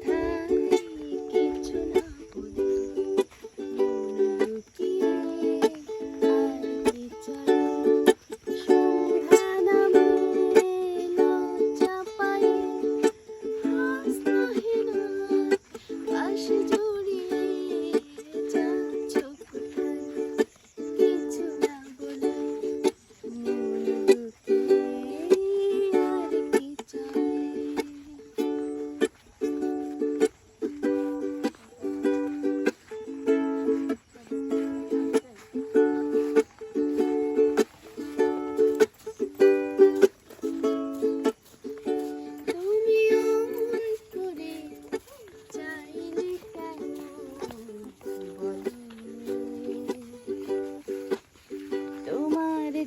time.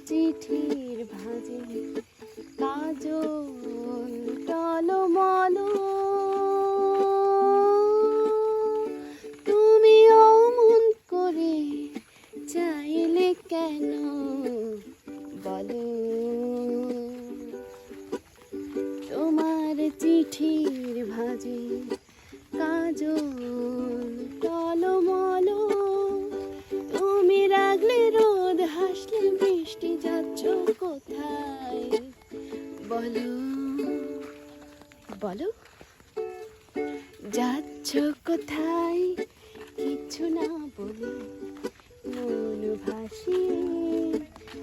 ভাজে কাজল টলমল। তুমি অমন করে চাইলে কেন বলো? তোমার চিঠির ভাজে বৃষ্টি যাচ্ছ কোথায়? বলো বলো যাচ্ছ কোথায়? কিছু না বলে মন ভাসিয়ে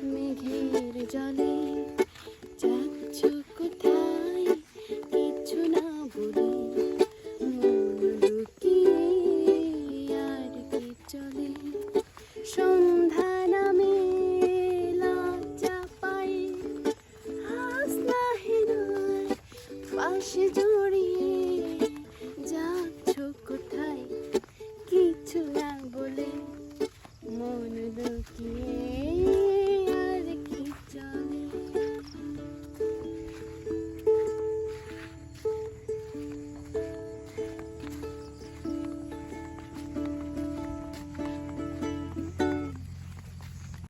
মেঘের জলে আকাশ জুড়ে